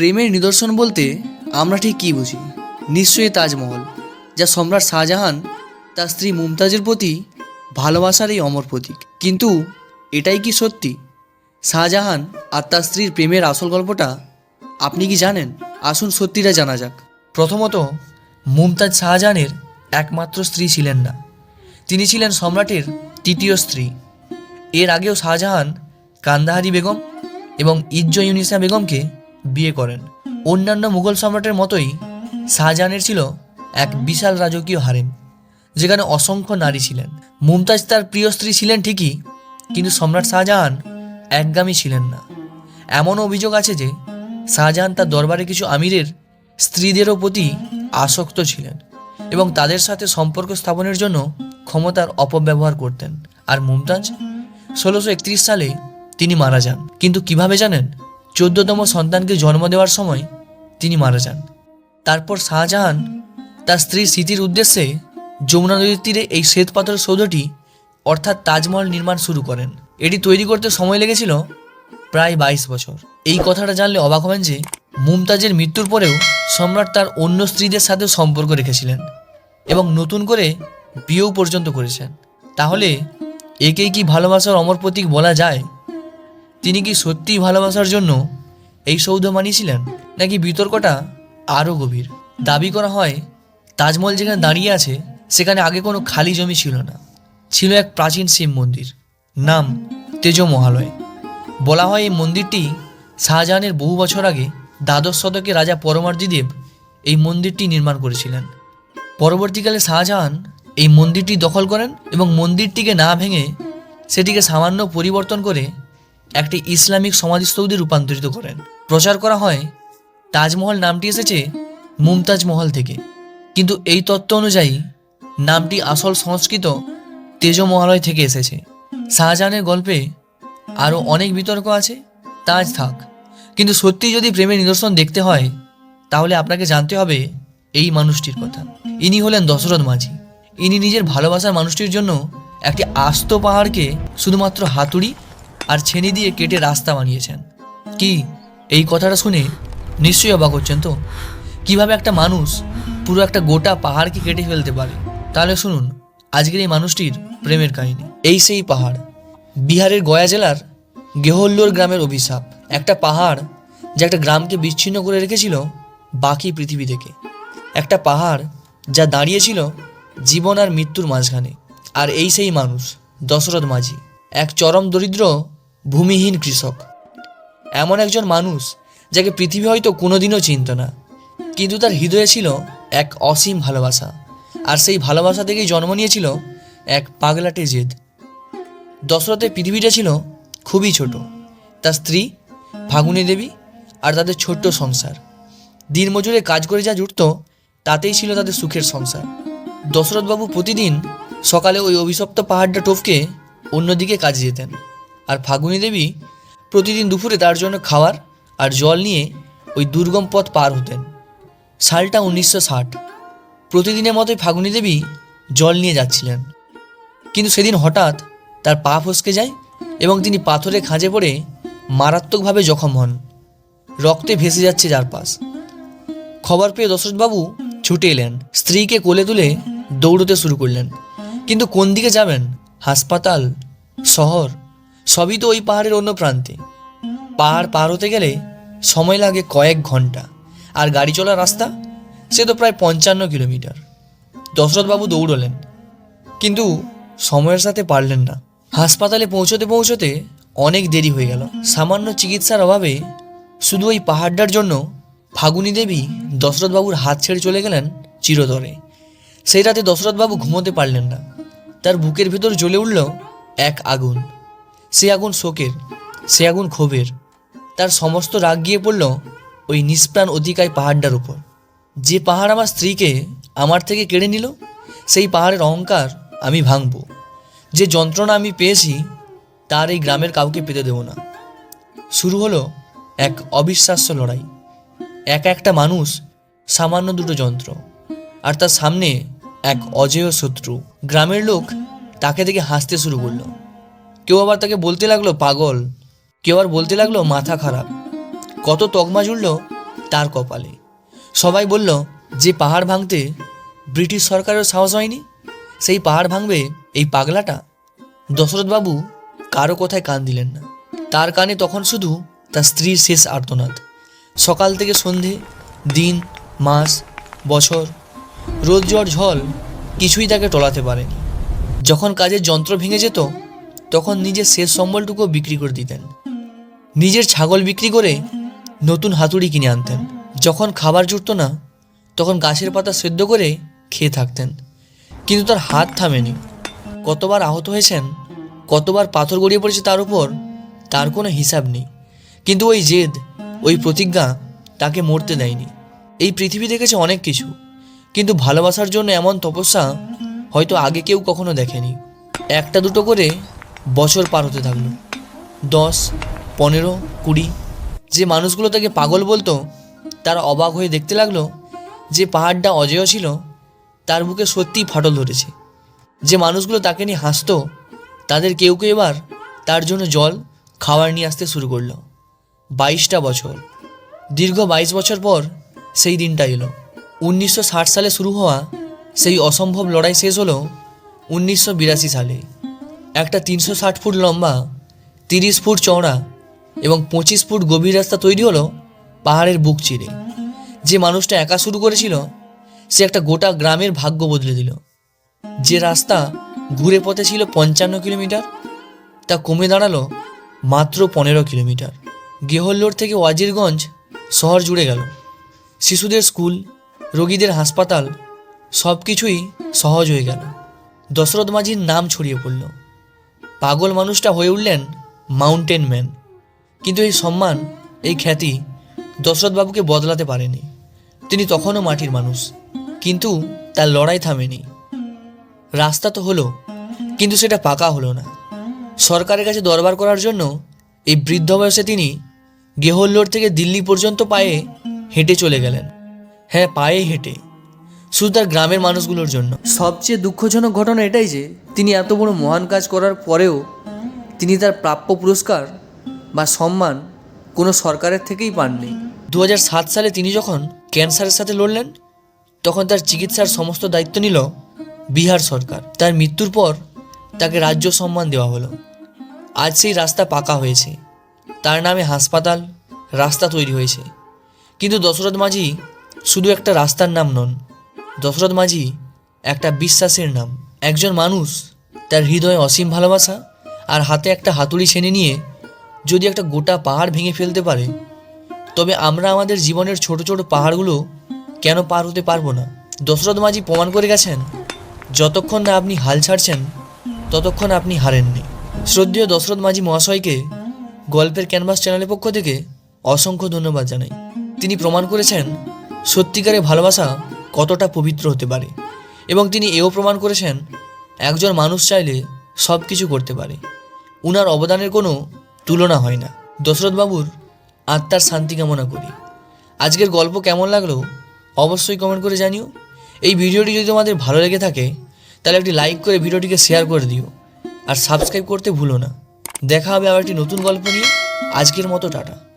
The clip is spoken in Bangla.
প্রেমের নিদর্শন বলতে আমরা ঠিক কী বুঝি? নিশ্চয়ই তাজমহল, যা সম্রাট শাহজাহান তার স্ত্রী মুমতাজের প্রতি ভালোবাসার এই অমর প্রতীক। কিন্তু এটাই কি সত্যি? শাহজাহান আর তার স্ত্রীর প্রেমের আসল গল্পটা আপনি কি জানেন? আসুন সত্যিটা জানা যাক। প্রথমত, মুমতাজ শাহজাহানের একমাত্র স্ত্রী ছিলেন না। তিনি ছিলেন সম্রাটের তৃতীয় স্ত্রী। এর আগেও শাহজাহান কান্দাহারি বেগম এবং ইজ্জ ইউনিসা বেগমকে বিয়ে করেন। অন্যান্য মুঘল সম্রাটের মতোই শাহজাহানের ছিল এক বিশাল রাজকীয় হারেম, যেখানে অসংখ্য নারী ছিলেন। মুমতাজ তার প্রিয় স্ত্রী ছিলেন ঠিকই, কিন্তু সম্রাট শাহজাহান একগামী ছিলেন না। এমন অভিযোগ আছে যে শাহজাহান তার দরবারে কিছু আমিরের স্ত্রীদেরও প্রতি আসক্ত ছিলেন এবং তাদের সাথে সম্পর্ক স্থাপনের জন্য ক্ষমতার অপব্যবহার করতেন। আর মুমতাজ ষোলোশো সালে তিনি মারা যান। কিন্তু কীভাবে জানেন? চোদ্দতম সন্তানকে জন্ম দেওয়ার সময় তিনি মারা যান। তারপর শাহজাহান তার স্ত্রী স্মৃতির উদ্দেশ্যে যমুনা নদীর তীরে এই শ্বেত পাথর সৌধটি, অর্থাৎ তাজমহল নির্মাণ শুরু করেন। এটি তৈরি করতে সময় লেগেছিল প্রায় বাইশ বছর। এই কথাটা জানলে অবাক হবেন যে মুমতাজের মৃত্যুর পরেও সম্রাট তার অন্য স্ত্রীদের সাথেও সম্পর্ক রেখেছিলেন এবং নতুন করে বিয়েও পর্যন্ত করেছেন। তাহলে একেই কি ভালোবাসার অমর প্রতীক বলা যায়? তিনি কি সত্যিই ভালোবাসার জন্য এই সৌধ মানিয়েছিলেন? নাকি বিতর্কটা আরও গভীর? দাবি করা হয়, তাজমহল যেখানে দাঁড়িয়ে আছে, সেখানে আগে কোনো খালি জমি ছিল না। ছিল এক প্রাচীন শিব মন্দির, নাম তেজ মহালয়। বলা হয় এই মন্দিরটি শাহজাহানের বহু বছর আগে দ্বাদশ শতকে রাজা পরমার্দিদেব এই মন্দিরটি নির্মাণ করেছিলেন। পরবর্তীকালে শাহজাহান এই মন্দিরটি দখল করেন এবং মন্দিরটিকে না ভেঙে সেটিকে সামান্য পরিবর্তন করে একটি ইসলামিক সমাধিস্থৌধে রূপান্তরিত করেন। প্রচার করা হয় তাজমহল নামটি এসেছে মুমতাজ মহল থেকে। কিন্তু এই তত্ত্ব অনুযায়ী নামটি আসল সংস্কৃত তেজমহালয় থেকে এসেছে। শাহজাহানের গল্পে আরও অনেক বিতর্ক আছে, তাজ থাক। কিন্তু সত্যি যদি প্রেমের নিদর্শন দেখতে হয়, তাহলে আপনাকে জানতে হবে এই মানুষটির কথা। ইনি হলেন দশরথ মাঝি। ইনি নিজের ভালোবাসার মানুষটির জন্য একটি আস্ত পাহাড়কে শুধুমাত্র হাতুড়ি আর ছেনি দিয়ে কেটে রাস্তা বানিয়েছেন। কি, এই কথাটা শুনে নিশ্চয়ই অবাক হচ্ছেন তো? কীভাবে একটা মানুষ পুরো একটা গোটা পাহাড়কে কেটে ফেলতে পারে? তাহলে শুনুন, আজকের এই মানুষটির প্রেমের কাহিনী। এই সেই পাহাড়। বিহারের গয়া জেলার গেহল্লোর গ্রামের অভিশাপ। একটা পাহাড় যা একটা গ্রামকে বিচ্ছিন্ন করে রেখেছিল বাকি পৃথিবী থেকে। একটা পাহাড় যা দাঁড়িয়েছিল জীবন আর মৃত্যুর মাঝখানে। আর এই সেই মানুষ, দশরথ মাঝি। এক চরম দরিদ্র ভূমিহীন কৃষক। এমন একজন মানুষ যাকে পৃথিবী হয়তো কোনোদিনও চিনত না, কিন্তু তার হৃদয়ে ছিল এক অসীম ভালোবাসা, আর সেই ভালোবাসা থেকেই জন্ম নিয়েছিল এক পাগলাটে জেদ। দশরথের পৃথিবীটা ছিল খুবই ছোট। তার স্ত্রী, ফাগুনী দেবী, আর তাদের ছোট্ট সংসার। দিনমজুরে কাজ করে যা জুটত, তাতেই ছিল তাদের সুখের সংসার। দশরথবাবু প্রতিদিন সকালে ওই অভিশপ্ত পাহাড়টা টপকে অন্যদিকে কাজে যেতেন। আর ফাগুনী দেবী প্রতিদিন দুপুরে তার জন্য খাবার আর জল নিয়ে ওই দুর্গম পথ পার হতেন। সালটা উনিশশো ষাট। প্রতিদিনের মতোই ফাগুনী দেবী জল নিয়ে যাচ্ছিলেন। কিন্তু সেদিন হঠাৎ তার পা ফসকে যায় এবং তিনি পাথরে খাঁজে পড়ে মারাত্মকভাবে জখম হন। রক্তে ভেসে যাচ্ছে চারপাশ। খবর পেয়ে দশরথবাবু ছুটে এলেন। স্ত্রীকে কোলে তুলে দৌড়তে শুরু করলেন। কিন্তু কোন দিকে যাবেন? হাসপাতাল? শহর? সবই তো ওই পাহাড়ের অন্য প্রান্তে। পাহাড় পার হতে গেলে সময় লাগে কয়েক ঘণ্টা। আর গাড়ি চলার রাস্তা, সে তো প্রায় পঞ্চান্ন কিলোমিটার। দশরথবাবু দৌড়লেন। কিন্তু সময়ের সাথে পারলেন না। হাসপাতালে পৌঁছতে পৌঁছতে অনেক দেরি হয়ে গেল। সামান্য চিকিৎসার অভাবে শুধু ওই পাহাড়টার জন্য ফাগুনী দেবী দশরথবাবুর হাত ছেড়ে চলে গেলেন চিরতরে। সেই রাতে দশরথবাবু ঘুমোতে পারলেন না। তার বুকের ভেতর জ্বলে উঠল এক আগুন। সে আগুন শোকের সে আগুন ক্ষোভের। তার সমস্ত রাগ গিয়ে পড়ল ওই নিষ্প্রাণ অধিকায় পাহাড়টার উপর। যে পাহাড় আমার স্ত্রীকে আমার থেকে কেড়ে নিল, সেই পাহাড়ের অহংকার আমি ভাঙব। যে যন্ত্রণা আমি পেয়েছি, তার এই গ্রামের কাউকে পেতে দেব না। শুরু হলো এক অবিশ্বাস্য লড়াই। এক একটা মানুষ সামান্য দুটো যন্ত্র, আর তার সামনে এক অজেয় শত্রু। গ্রামের লোক তাকে দেখে হাসতে শুরু করল। কেউ আবার তাকে বলতে লাগল, পাগল। কেউ আর বলতে লাগল, মাথা খারাপ। কত তকমা জুড়ল তার কপালে। সবাই বলল, যে পাহাড় ভাঙতে ব্রিটিশ সরকারের সাহস হয়নি? সেই পাহাড় ভাঙবে এই পাগলাটা? দশরথবাবু কারও কথায় কান দিলেন না। তার কানে তখন শুধু তার স্ত্রীর শেষ আর্তনাদ। সকাল থেকে সন্ধে, দিন, মাস, বছর, রোদ জ্বর ঝল কিছুই তাকে টলাতে পারেনি। যখন কাজের যন্ত্র ভেঙে যেত তখন নিজের শেষ সম্বলটুকু বিক্রি করে দিতেন। নিজের ছাগল বিক্রি করে নতুন হাতুড়ি কিনে আনতেন। যখন খাবার জুটতো না, তখন গাছের পাতা সেদ্ধ করে খেয়ে থাকতেন। কিন্তু তার হাত থামেনি। কতবার আহত হয়েছেন, কতবার পাথর গড়িয়ে পড়েছে তার উপর, তার কোনো হিসাব নেই। কিন্তু ওই জেদ, ওই প্রতিজ্ঞা তাকে মরতে দেয়নি। এই পৃথিবী দেখেছে অনেক কিছু, কিন্তু ভালোবাসার জন্য এমন তপস্যা হয়তো আগে কেউ কখনো দেখেনি। একটা দুটো করে বছর পার হতে থাকল। দশ, পনেরো, কুড়ি। যে মানুষগুলো তাকে পাগল বলতো, তারা অবাক হয়ে দেখতে লাগল যে পাহাড়টা অজেয় ছিল, তার বুকে সত্যিই ফাটল ধরেছে। যে মানুষগুলো তাকে নিয়ে হাসতো, তাদের কেউ কেউ এবার তার জন্য জল, খাবার নিয়ে আসতে শুরু করল। বাইশটা বছর। দীর্ঘ বাইশ বছর পর সেই দিনটা এলো। উনিশশো ষাট সালে শুরু হওয়া সেই অসম্ভব লড়াই শেষ হলো উনিশশো বিরাশি সালে। একটা তিনশো ষাট ফুট লম্বা, তিরিশ ফুট চওড়া এবং পঁচিশ ফুট গভীর রাস্তা তৈরি হলো পাহাড়ের বুক চিরে। যে মানুষটা একা শুরু করেছিল, সে একটা গোটা গ্রামের ভাগ্য বদলে দিল। যে রাস্তা ঘুরে পথে ছিল পঞ্চান্ন কিলোমিটার, তা কমে দাঁড়াল মাত্র পনেরো কিলোমিটার। গেহল্লোর থেকে ওয়াজিরগঞ্জ শহর জুড়ে গেল। শিশুদের স্কুল, রোগীদের হাসপাতাল সব কিছুই সহজ হয়ে গেল। দশরথ মাঝির নাম ছড়িয়ে পড়ল। পাগল মানুষটা হয়ে উঠলেন মাউন্টেন ম্যান কিন্তু এই সম্মান, এই খ্যাতি দশরথবাবুকে বদলাতে পারেনি। তিনি তখনও মাটির মানুষ, কিন্তু তার লড়াই থামেনি। রাস্তা তো হলো, কিন্তু সেটা পাকা হলো না। সরকারের কাছে দরবার করার জন্য এই বৃদ্ধ বয়সে তিনি গেহল্লোর থেকে দিল্লি পর্যন্ত পায়ে হেঁটে চলে গেলেন। হ্যাঁ পায়ে হেঁটে। শুধু তার গ্রামের মানুষগুলোর জন্য। সবচেয়ে দুঃখজনক ঘটনা এটাই যে তিনি এত বড় মহান কাজ করার পরেও তিনি তার প্রাপ্য পুরস্কার বা সম্মান কোনো সরকারের থেকেই পাননি। দু সাত সালে তিনি যখন ক্যান্সারের সাথে লড়লেন তখন তার চিকিৎসার সমস্ত দায়িত্ব নিল বিহার সরকার। তার মৃত্যুর পর তাকে রাজ্য সম্মান দেওয়া হলো। আজ সেই রাস্তা পাকা হয়েছে। তার নামে হাসপাতাল রাস্তা তৈরি হয়েছে। কিন্তু দশরথ মাঝি শুধু একটা রাস্তার নাম নন দশরথ মাঝি একটা বিশ্বাসের নাম। একজন মানুষ, তার হৃদয়ে অসীম ভালোবাসা আর হাতে একটা হাতুড়ি ছেনে নিয়ে যদি একটা গোটা পাহাড় ভেঙে ফেলতে পারে, তবে আমরা আমাদের জীবনের ছোট ছোট পাহাড়গুলো কেন পার হতে পারব না? দশরথ মাঝি প্রমাণ করে গেছেন, যতক্ষণ না আপনি হাল ছাড়ছেন, ততক্ষণ আপনি হারেননি। শ্রদ্ধেয় দশরথ মাঝি মহাশয়কে গল্পের ক্যানভাস চ্যানেলের পক্ষ থেকে অসংখ্য ধন্যবাদ জানাই। তিনি প্রমাণ করেছেন, সত্যিকারের ভালোবাসা কতটা পবিত্র হতে পারে। এবং তিনি এও প্রমাণ করেছেন, একজন মানুষ চাইলে সব কিছু করতে পারে। উনার অবদানের কোনো তুলনা হয় না। দশরথবাবুর আত্মার শান্তি কামনা করি। আজকের গল্প কেমন লাগল অবশ্যই কমেন্ট করে জানিও। এই ভিডিওটি যদি তোমাদের ভালো লেগে থাকে, তাহলে একটি লাইক করে ভিডিওটিকে শেয়ার করে দিও। আর সাবস্ক্রাইব করতে ভুলো না। দেখা হবে আবার একটি নতুন গল্প নিয়ে। আজকের মতো টাটা।